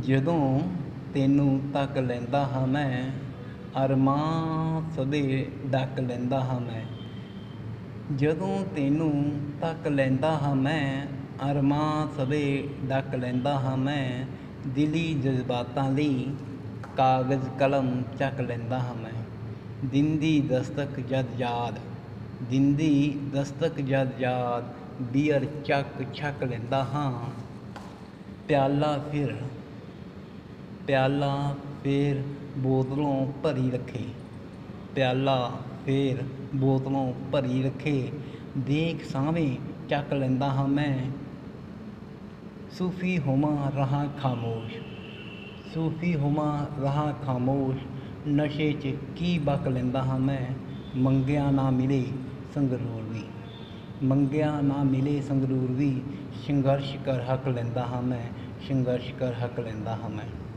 ਜਦੋਂ ਤੈਨੂੰ ਤੱਕ ਲੈਂਦਾ ਹਾਂ ਮੈਂ ਅਰਮਾਂ ਸਦੇ ਡੱਕ ਲੈਂਦਾ ਹਾਂ ਮੈਂ। ਜਦੋਂ ਤੈਨੂੰ ਤੱਕ ਲੈਂਦਾ ਹਾਂ ਮੈਂ ਅਰਮਾਂ ਸਦੇ ਡੱਕ ਲੈਂਦਾ ਹਾਂ ਮੈਂ, ਦਿਲੀ ਜਜ਼ਬਾਤਾਂ ਲਈ ਕਾਗਜ਼ ਕਲਮ ਚੱਕ ਲੈਂਦਾ ਹਾਂ ਮੈਂ। ਦਿੰਦੀ ਦਸਤਕ ਜਦ ਯਾਦ, ਦਿੰਦੀ ਦਸਤਕ ਜਦ ਯਾਦ, ਬੀਅਰ ਚੱਕ ਛੱਕ ਲੈਂਦਾ ਹਾਂ। ਪਿਆਲਾ ਫਿਰ ਪਿਆਲਾ ਫੇਰ ਬੋਤਲੋਂ ਭਰੀ ਰੱਖੇ। ਪਿਆਲਾ ਫੇਰ ਬੋਤਲੋਂ ਭਰੀ ਰੱਖੇ। ਦੇਖ ਸਾਵੇਂ ਚੱਕ ਲੈਂਦਾ ਹਾਂ ਮੈਂ। ਸੂਫੀ ਹੋਵਾਂ ਰਹਾ ਖਾਮੋਸ਼। ਸੂਫੀ ਹੋਵਾਂ ਰਹਾ ਖਾਮੋਸ਼। ਨਸ਼ੇ 'ਚ ਕੀ ਬਕ ਲੈਂਦਾ ਹਾਂ ਮੈਂ। ਮੰਗਿਆ ਨਾ ਮਿਲੇ ਸੰਗਰੂਰ ਵੀ। ਮੰਗਿਆ ਨਾ ਮਿਲੇ ਸੰਗਰੂਰ ਵੀ। ਸੰਘਰਸ਼ ਕਰ ਹੱਕ ਲੈਂਦਾ ਹਾਂ ਮੈਂ। ਸੰਘਰਸ਼ ਕਰ ਹੱਕ ਲੈਂਦਾ ਹਾਂ ਮੈਂ।